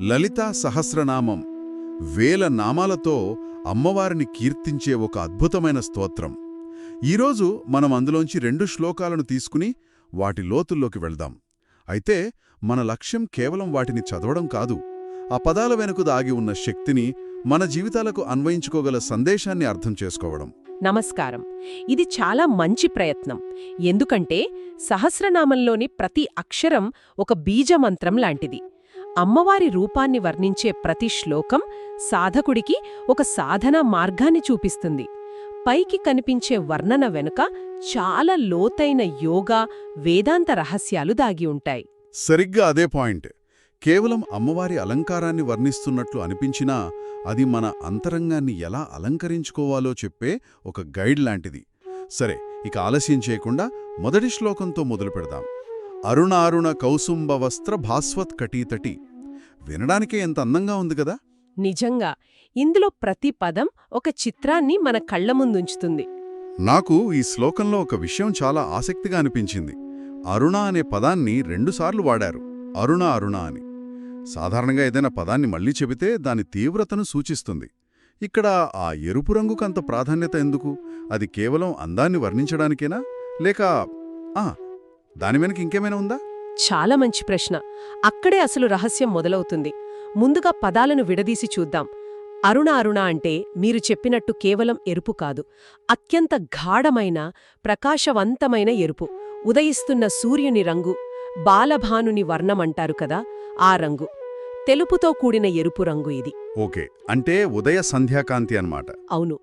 లలితా సహస్రనామం. వేల నామాలతో అమ్మవారిని కీర్తించే ఒక అద్భుతమైన స్తోత్రం. ఈరోజు మనం అందులోంచి రెండు శ్లోకాలను తీసుకుని వాటి లోతుల్లోకి వెళ్దాం. అయితే మన లక్ష్యం కేవలం వాటిని చదవడం కాదు. ఆ పదాల వెనుక దాగి ఉన్న శక్తిని మన జీవితాలకు అన్వయించుకోగల సందేశాన్ని అర్థం చేసుకోవడం. నమస్కారం. ఇది చాలా మంచి ప్రయత్నం. ఎందుకంటే సహస్రనామంలోని ప్రతి అక్షరం ఒక బీజమంత్రం లాంటిది. అమ్మవారి రూపాన్ని వర్ణించే ప్రతి శ్లోకం సాధకుడికి ఒక సాధనా మార్గాన్ని చూపిస్తుంది. పైకి కనిపించే వర్ణన వెనుక చాలా లోతైన యోగా వేదాంత రహస్యాలు దాగి ఉంటాయి. సరిగ్గా అదే పాయింట్. కేవలం అమ్మవారి అలంకారాన్ని వర్ణిస్తున్నట్లు అనిపించినా అది మన అంతరంగాన్ని ఎలా అలంకరించుకోవాలో చెప్పే ఒక గైడ్ లాంటిది. సరే ఇక ఆలస్యం చేయకుండా మొదటి శ్లోకంతో మొదలు పెడదాం. అరుణారుణ కౌసుంబ వస్త్ర భాస్వత్ కటీతటి. వినడానికే ఎంత అందంగా ఉంది కదా? నిజంగా. ఇందులో ప్రతి పదం ఒక చిత్రాన్ని మన కళ్ళ ముందుంచుతుంది. నాకు ఈ శ్లోకంలో ఒక విషయం చాలా ఆసక్తిగా అనిపించింది. అరుణ అనే పదాన్ని రెండుసార్లు వాడారు. అరుణ అరుణ అని. సాధారణంగా ఏదైనా పదాన్ని మళ్ళీ చెబితే దాని తీవ్రతను సూచిస్తుంది. ఇక్కడ ఆ ఎరుపు రంగుకంత ప్రాధాన్యత ఎందుకు? అది కేవలం అందాన్ని వర్ణించడానికేనా? లేక ఆ దాని వెనక ఇంకేమైనా ఉందా? చాలా మంచి ప్రశ్న. అక్కడే అసలు రహస్యం మొదలవుతుంది. ముందుగా పదాలను విడదీసి చూద్దాం. అరుణ అరుణ అంటే మీరు చెప్పినట్టు కేవలం ఎరుపు కాదు. అత్యంత గాఢమైన ప్రకాశవంతమైన ఎరుపు. ఉదయిస్తున్న సూర్యుని రంగు బాలభానుని వర్ణమంటారు కదా ఆ రంగు. తెలుపుతో కూడిన ఎరుపు రంగు ఇది. ఓకే. అంటే ఉదయ సంధ్యాకాంతి అన్నమాట. అవును.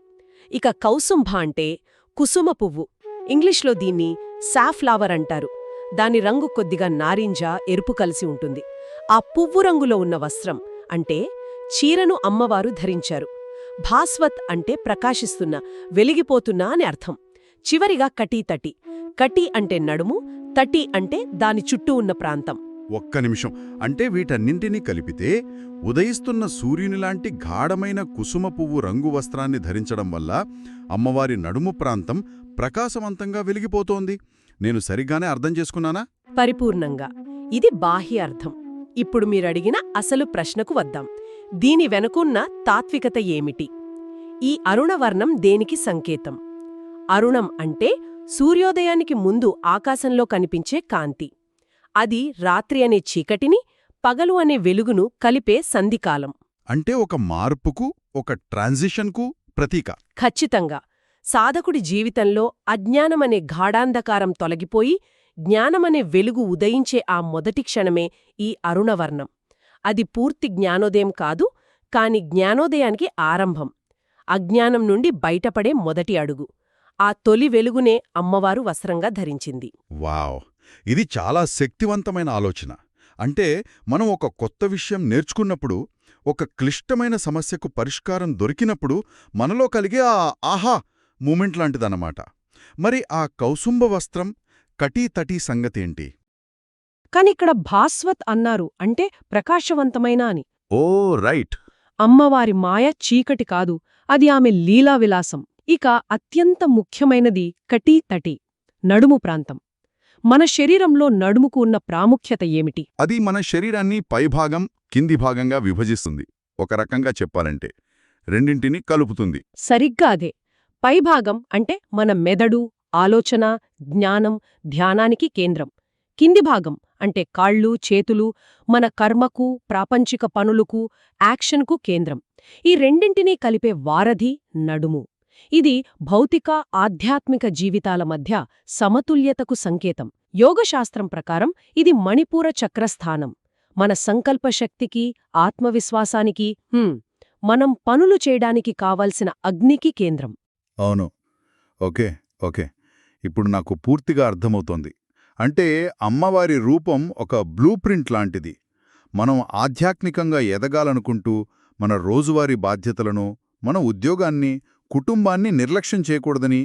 ఇక కౌసుంభ అంటే కుసుమ పువ్వు. ఇంగ్లీష్లో దీన్ని సాఫ్లవర్ అంటారు. దాని రంగు కొద్దిగా నారింజ ఎరుపు కలిసి ఉంటుంది. ఆ పువ్వు రంగులో ఉన్న వస్త్రం అంటే చీరను అమ్మవారు ధరించారు. భాస్వత్ అంటే ప్రకాశిస్తున్న వెలిగిపోతున్నా అని అర్థం. చివరిగా కటీ తటి. కటి అంటే నడుము తటి అంటే దాని చుట్టూ ఉన్న ప్రాంతం. ఒక్క నిమిషం. అంటే వీటన్నింటినీ కలిపితే ఉదయిస్తున్న సూర్యునిలాంటి గాఢమైన కుసుమ పువ్వు రంగు వస్త్రాన్ని ధరించడం వల్ల అమ్మవారి నడుము ప్రాంతం ప్రకాశవంతంగా వెలిగిపోతోంది. నేను సరిగ్గానే అర్థం చేసుకున్నానా? పరిపూర్ణంగా. ఇది బాహ్య అర్థం. ఇప్పుడు మీరడిగిన అసలు ప్రశ్నకు వద్దాం. దీని వెనుకున్న తాత్వికత ఏమిటి? ఈ అరుణవర్ణం దేనికి సంకేతం? అరుణం అంటే సూర్యోదయానికి ముందు ఆకాశంలో కనిపించే కాంతి. అది రాత్రి అనే చీకటిని పగలు అనే వెలుగును కలిపే సంధికాలం. అంటే ఒక మార్పుకు ఒక ట్రాన్సిషన్కు ప్రతీక. ఖచ్చితంగా. సాధకుడి జీవితంలో అజ్ఞానమనే గాఢాంధకారం తొలగిపోయి జ్ఞానమనే వెలుగు ఉదయించే ఆ మొదటి క్షణమే ఈ అరుణవర్ణం. అది పూర్తి జ్ఞానోదయం కాదు కాని జ్ఞానోదయానికి ఆరంభం. అజ్ఞానం నుండి బయటపడే మొదటి అడుగు. ఆ తొలి వెలుగునే అమ్మవారు వస్త్రంగా ధరించింది. వావ్! ఇది చాలా శక్తివంతమైన ఆలోచన. అంటే మనం ఒక కొత్త విషయం నేర్చుకున్నప్పుడు ఒక క్లిష్టమైన సమస్యకు పరిష్కారం దొరికినప్పుడు మనలో కలిగే ఆ ఆహా! మూమెంట్ లాంటిదన్నమాట. మరి ఆ కౌసుంబ వస్త్రం కటీతటీ సంగతేంటి? కానిక్కడ భాస్వత్ అన్నారు అంటే ప్రకాశవంతమైన అని. Oh right. అమ్మవారి మాయ చీకటి కాదు అది ఆమె లీలా విలాసం. ఇక అత్యంత ముఖ్యమైనది కటీ తటి నడుము ప్రాంతం. మన శరీరంలో నడుముకు ఉన్న ప్రాముఖ్యత ఏమిటి? అది మన శరీరాన్ని పైభాగం కింది భాగంగా విభజిస్తుంది. ఒక రకంగా చెప్పాలంటే రెండింటినీ కలుపుతుంది. సరిగ్గా అదే. పైభాగం అంటే మన మెదడు ఆలోచన జ్ఞానం ధ్యానానికి కేంద్రం. కింది భాగం అంటే కాళ్ళు చేతులు మన కర్మకు ప్రాపంచిక పనులకు యాక్షన్కు కేంద్రం. ఈ రెండింటినీ కలిపే వారధి నడుము. ఇది భౌతిక ఆధ్యాత్మిక జీవితాల మధ్య సమతుల్యతకు సంకేతం. యోగశాస్త్రం ప్రకారం ఇది మణిపూర చక్రస్థానం. మన సంకల్పశక్తికి ఆత్మవిశ్వాసానికి మనం పనులు చేయడానికి కావాల్సిన అగ్నికి కేంద్రం. అవును. Okay okay. ఇప్పుడు నాకు పూర్తిగా అర్థమవుతోంది. అంటే అమ్మవారి రూపం ఒక బ్లూ ప్రింట్ లాంటిది. మనం ఆధ్యాత్మికంగా ఎదగాలనుకుంటూ మన రోజువారీ బాధ్యతలను మన ఉద్యోగాన్ని కుటుంబాన్ని నిర్లక్ష్యం చేయకూడదని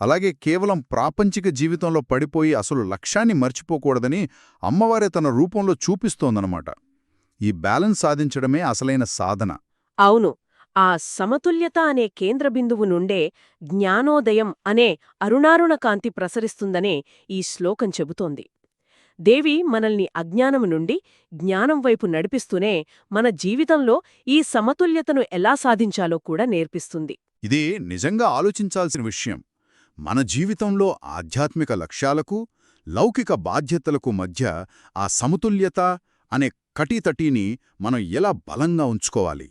అలాగే కేవలం ప్రాపంచిక జీవితంలో పడిపోయి అసలు లక్ష్యాన్ని మర్చిపోకూడదని అమ్మవారే తన రూపంలో చూపిస్తోందనమాట ఈ బ్యాలెన్స్ సాధించడమే అసలైన సాధన. అవును. ఆ సమతుల్యత అనే కేంద్ర బిందువు నుండే జ్ఞానోదయం అనే అరుణారుణ కాంతి ప్రసరిస్తుందనే ఈ శ్లోకం చెబుతోంది. దేవి మనల్ని అజ్ఞానము నుండి జ్ఞానం వైపు నడిపిస్తూనే మన జీవితంలో ఈ సమతుల్యతను ఎలా సాధించాలో కూడా నేర్పిస్తుంది. ఇది నిజంగా ఆలోచించాల్సిన విషయం. మన జీవితంలో ఆధ్యాత్మిక లక్ష్యాలకు లౌకిక బాధ్యతలకు మధ్య ఆ సమతుల్యత అనే కటీతటీని మనం ఎలా బలంగా ఉంచుకోవాలి?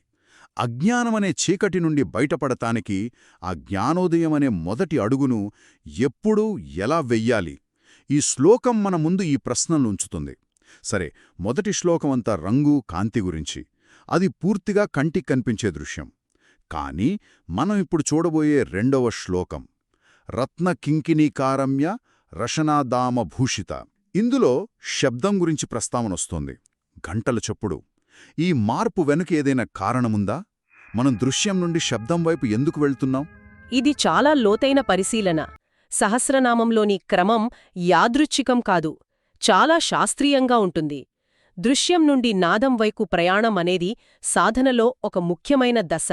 అజ్ఞానమనే చీకటి నుండి బయటపడటానికి ఆ జ్ఞానోదయం అనే మొదటి అడుగును ఎప్పుడూ ఎలా వెయ్యాలి? ఈ శ్లోకం మన ముందు ఈ ప్రశ్నలు ఉంచుతుంది. సరే మొదటి శ్లోకమంతా రంగు కాంతి గురించి. అది పూర్తిగా కంటికి కనిపించే దృశ్యం. కానీ మనం ఇప్పుడు చూడబోయే రెండవ శ్లోకం. రత్న కింకిణీకారమ్య రషనాదామభూషిత ఇందులో శబ్దం గురించి ప్రస్తావనొస్తోంది గంటల చప్పుడు. ఈ మార్పు వెనుక ఏదైనా కారణముందా? మనం దృశ్యం నుండి శబ్దం వైపు ఎందుకు వెళ్తున్నాం? ఇది చాలా లోతైన పరిశీలన. సహస్రనామంలోని క్రమం యాదృచ్ఛికం కాదు చాలా శాస్త్రీయంగా ఉంటుంది. దృశ్యం నుండి నాదం వైపు ప్రయాణం అనేది సాధనలో ఒక ముఖ్యమైన దశ.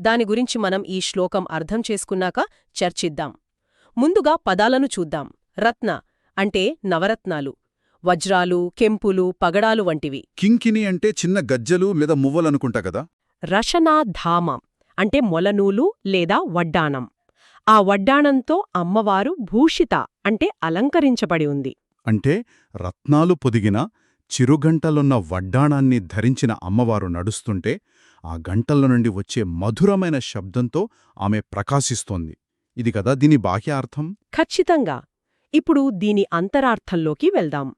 దాని గురించి మనం ఈ శ్లోకం అర్థం చేసుకున్నాక చర్చిద్దాం. ముందుగా పదాలను చూద్దాం. రత్న అంటే నవరత్నాలు. వజ్రాలు కెంపులు పగడాలు వంటివి. కింకిని అంటే చిన్న గజ్జలు లేదా మువ్వలనుకుంటా కదా? రశనాధామ అంటే మొలనూలు లేదా వడ్డాణం. ఆ వడ్డాణంతో అమ్మవారు భూషిత అంటే అలంకరించబడి ఉంది. అంటే రత్నాలు పొదిగిన చిరుగంటలున్న వడ్డాణాన్ని ధరించిన అమ్మవారు నడుస్తుంటే ఆ గంటల నుండి వచ్చే మధురమైన శబ్దంతో ఆమె ప్రకాశిస్తోంది. ఇది కదా దీని బాహ్యార్థం? ఖచ్చితంగా. ఇప్పుడు దీని అంతరార్థంలోకి వెళ్దాం.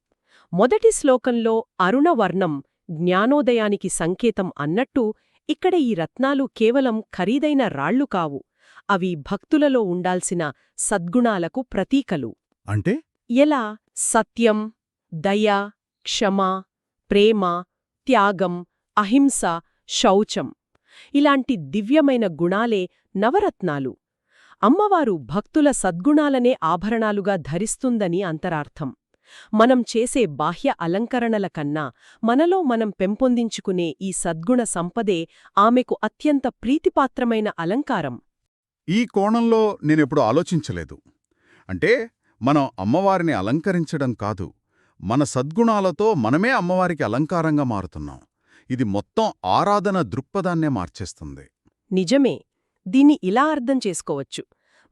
మొదటి శ్లోకంలో అరుణవర్ణం జ్ఞానోదయానికి సంకేతం అన్నట్టు ఇక్కడ ఈ రత్నాలు కేవలం ఖరీదైన రాళ్ళు కావు. అవి భక్తులలో ఉండాల్సిన సద్గుణాలకు ప్రతీకలు. అంటే? ఎలా? సత్యం దయ క్షమ ప్రేమ త్యాగం అహింస శౌచం ఇలాంటి దివ్యమైన గుణాలే నవరత్నాలు. అమ్మవారు భక్తుల సద్గుణాలనే ఆభరణాలుగా ధరిస్తుందని అంతరార్థం. మనం చేసే బాహ్య అలంకరణల కన్నా మనలో మనం పెంపొందించుకునే ఈ సద్గుణ సంపదే ఆమెకు అత్యంత ప్రీతిపాత్రమైన అలంకారం. ఈ కోణంలో నేనెప్పుడు ఆలోచించలేదు. అంటే మనం అమ్మవారిని అలంకరించడం కాదు మన సద్గుణాలతో మనమే అమ్మవారికి అలంకారంగా మారుతున్నాం. ఇది మొత్తం ఆరాధన దృక్పథాన్నే మార్చేస్తుంది. నిజమే. దీన్ని ఇలా అర్థం చేసుకోవచ్చు.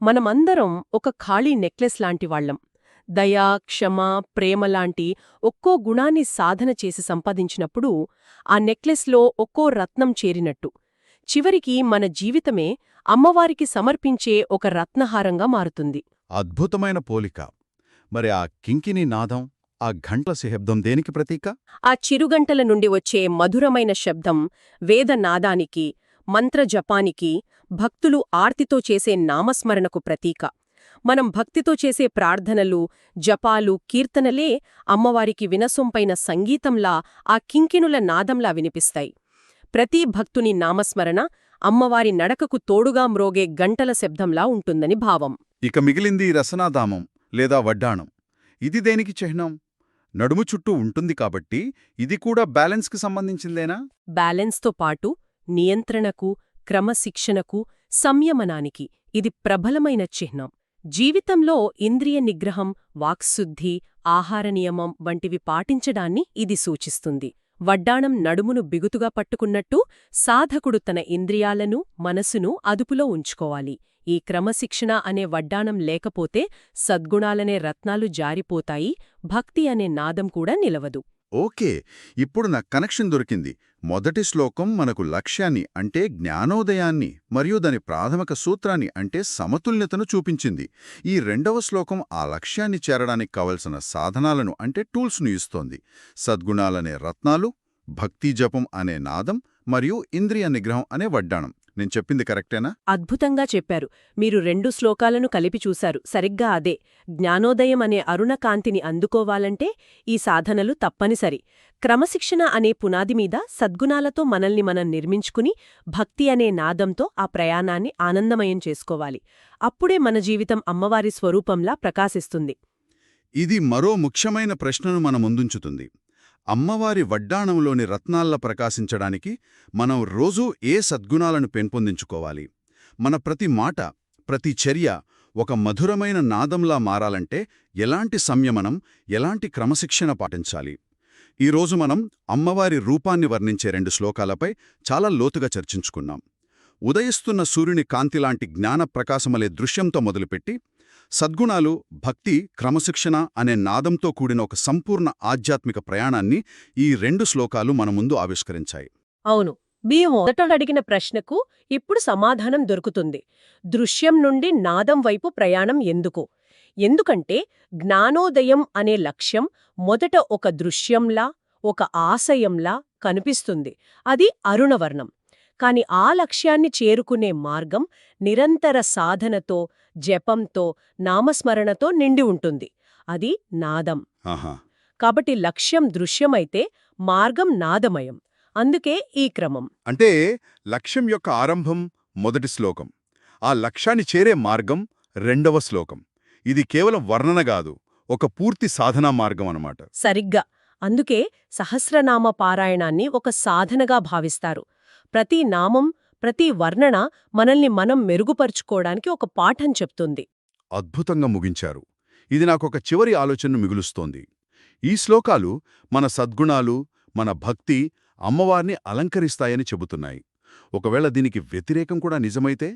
మనమందరం ఒక ఖాళీ నెక్లెస్ లాంటి వాళ్ళం. దయా క్షమ ప్రేమ లాంటి ఒక్కో గుణాన్ని సాధన చేసి సంపాదించినప్పుడు ఆ నెక్లెస్లో ఒక్కో రత్నం చేరినట్టు. చివరికి మన జీవితమే అమ్మవారికి సమర్పించే ఒక రత్నహారంగా మారుతుంది. అద్భుతమైన పోలిక. మరి ఆ కింకిని నాదం ఆ ఘంట్ల శబ్దం దేనికి ప్రతీక? ఆ చిరుగంటల నుండి వచ్చే మధురమైన శబ్దం వేదనాదానికి మంత్రజపానికి భక్తులు ఆర్తితో చేసే నామస్మరణకు ప్రతీక. మనం భక్తితో చేసే ప్రార్థనలు జపాలు కీర్తనలే అమ్మవారికి వినసొంపైన సంగీతంలా ఆ కింకినుల నాదంలా వినిపిస్తాయి. ప్రతి భక్తుని నామస్మరణ అమ్మవారి నడకకు తోడుగా మ్రోగే గంటల శబ్దంలా ఉంటుందని భావం. ఇక మిగిలింది రసనాదామం లేదా వడ్డాణం. ఇది దేనికి చిహ్నం? నడుము చుట్టూ ఉంటుంది కాబట్టి ఇది కూడా బ్యాలెన్స్కి సంబంధించిందేనా? బ్యాలెన్స్తో పాటు నియంత్రణకు క్రమశిక్షణకు సంయమనానికి ఇది ప్రబలమైన చిహ్నం. జీవితంలో ఇంద్రియ నిగ్రహం వాక్శుద్ధి ఆహార నియమం వంటివి పాటించడాన్ని ఇది సూచిస్తుంది. వడ్డాణం నడుమును బిగుతుగా పట్టుకున్నట్టు సాధకుడు తన ఇంద్రియాలను మనసును అదుపులో ఉంచుకోవాలి. ఈ క్రమశిక్షణ అనే వడ్డాణం లేకపోతే సద్గుణాలనే రత్నాలు జారిపోతాయి భక్తి అనే నాదం కూడా నిలవదు. ఓకే ఇప్పుడు నాకు కనెక్షన్ దొరికింది. మొదటి శ్లోకం మనకు లక్ష్యాన్ని అంటే జ్ఞానోదయాన్ని మరియు దాని ప్రాథమిక సూత్రాన్ని అంటే సమతుల్యతను చూపించింది. ఈ రెండవ శ్లోకం ఆ లక్ష్యాన్ని చేరడానికి కావలసిన సాధనాలను అంటే టూల్స్ను ఇస్తోంది. సద్గుణాలనే రత్నాలు భక్తి జపం అనే నాదం మరియు ఇంద్రియ నిగ్రహం అనే వడ్డాణం. నేను చెప్పింది కరెక్టేనా? అద్భుతంగా చెప్పారు. మీరు రెండు శ్లోకాలను కలిపి చూశారు. సరిగ్గా అదే. జ్ఞానోదయం అనే అరుణ కాంతిని అందుకోవాలంటే ఈ సాధనలు తప్పనిసరి. క్రమశిక్షణ అనే పునాది మీద సద్గుణాలతో మనల్ని మనం నిర్మించుకుని భక్తి అనే నాదంతో ఆ ప్రయాణాన్ని ఆనందమయం చేసుకోవాలి. అప్పుడే మన జీవితం అమ్మవారి స్వరూపంలా ప్రకాశిస్తుంది. ఇది మరో ముఖ్యమైన ప్రశ్నను మన ముందుంచుతుంది. అమ్మవారి వడ్డాణంలోని రత్నాల్లా ప్రకాశించడానికి మనం రోజూ ఏ సద్గుణాలను పెంపొందించుకోవాలి? మన ప్రతి మాట ప్రతి చర్య ఒక మధురమైన నాదంలా మారాలంటే ఎలాంటి సంయమనం ఎలాంటి క్రమశిక్షణ పాటించాలి? ఈరోజు మనం అమ్మవారి రూపాన్ని వర్ణించే రెండు శ్లోకాలపై చాలా లోతుగా చర్చించుకున్నాం. ఉదయిస్తున్న సూర్యుని కాంతిలాంటి జ్ఞాన ప్రకాశమలే దృశ్యంతో మొదలుపెట్టి సద్గుణాలు భక్తి క్రమశిక్షణ అనే నాదంతో కూడిన ఒక సంపూర్ణ ఆధ్యాత్మిక ప్రయాణాన్ని ఈ రెండు శ్లోకాలు మన ముందు ఆవిష్కరించాయి. అవును. మేము మొదట అడిగిన ప్రశ్నకు ఇప్పుడు సమాధానం దొరుకుతుంది. దృశ్యం నుండి నాదం వైపు ప్రయాణం ఎందుకు? ఎందుకంటే జ్ఞానోదయం అనే లక్ష్యం మొదట ఒక దృశ్యంలా ఒక ఆశయంలా కనిపిస్తుంది. అది అరుణవర్ణం. కాని ఆ లక్ష్యాన్ని చేరుకునే మార్గం నిరంతర సాధనతో జపంతో నామస్మరణతో నిండి ఉంటుంది. అది నాదం. కాబట్టి లక్ష్యం దృశ్యమైతే మార్గం నాదమయం. అందుకే ఈ క్రమం. అంటే లక్ష్యం యొక్క ఆరంభం మొదటి శ్లోకం. ఆ లక్ష్యాన్ని చేరే మార్గం రెండవ శ్లోకం. ఇది కేవలం వర్ణన కాదు ఒక పూర్తి సాధనా మార్గం అన్నమాట. సరిగ్గా. అందుకే సహస్రనామ పారాయణాన్ని ఒక సాధనగా భావిస్తారు. ప్రతి నామం ప్రతి వర్ణన మనల్ని మనం మెరుగుపరుచుకోవడానికి ఒక పాఠం చెప్తుంది. అద్భుతంగా ముగించారు. ఇది నాకొక చివరి ఆలోచనను మిగులుస్తోంది. ఈ శ్లోకాలు మన సద్గుణాలు మన భక్తి అమ్మవారిని అలంకరిస్తాయని చెబుతున్నాయి. ఒకవేళ దీనికి వ్యతిరేకం కూడా నిజమైతే?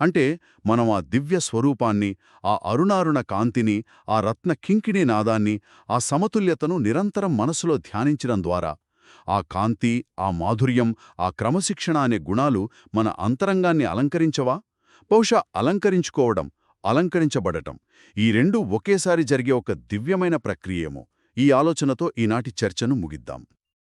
అంటే మనం ఆ దివ్య స్వరూపాన్ని ఆ అరుణారుణ కాంతిని ఆ రత్న కింకిణి నాదాన్ని ఆ సమతుల్యతను నిరంతరం మనసులో ధ్యానించడం ద్వారా ఆ కాంతి ఆ మాధుర్యం ఆ క్రమశిక్షణ అనే గుణాలు మన అంతరంగాన్ని అలంకరించవా? బహుశా అలంకరించుకోవడం అలంకరించబడటం. ఈ రెండూ ఒకేసారి జరిగే ఒక దివ్యమైన ప్రక్రియేమో ఈ ఆలోచనతో ఈనాటి చర్చను ముగిద్దాం.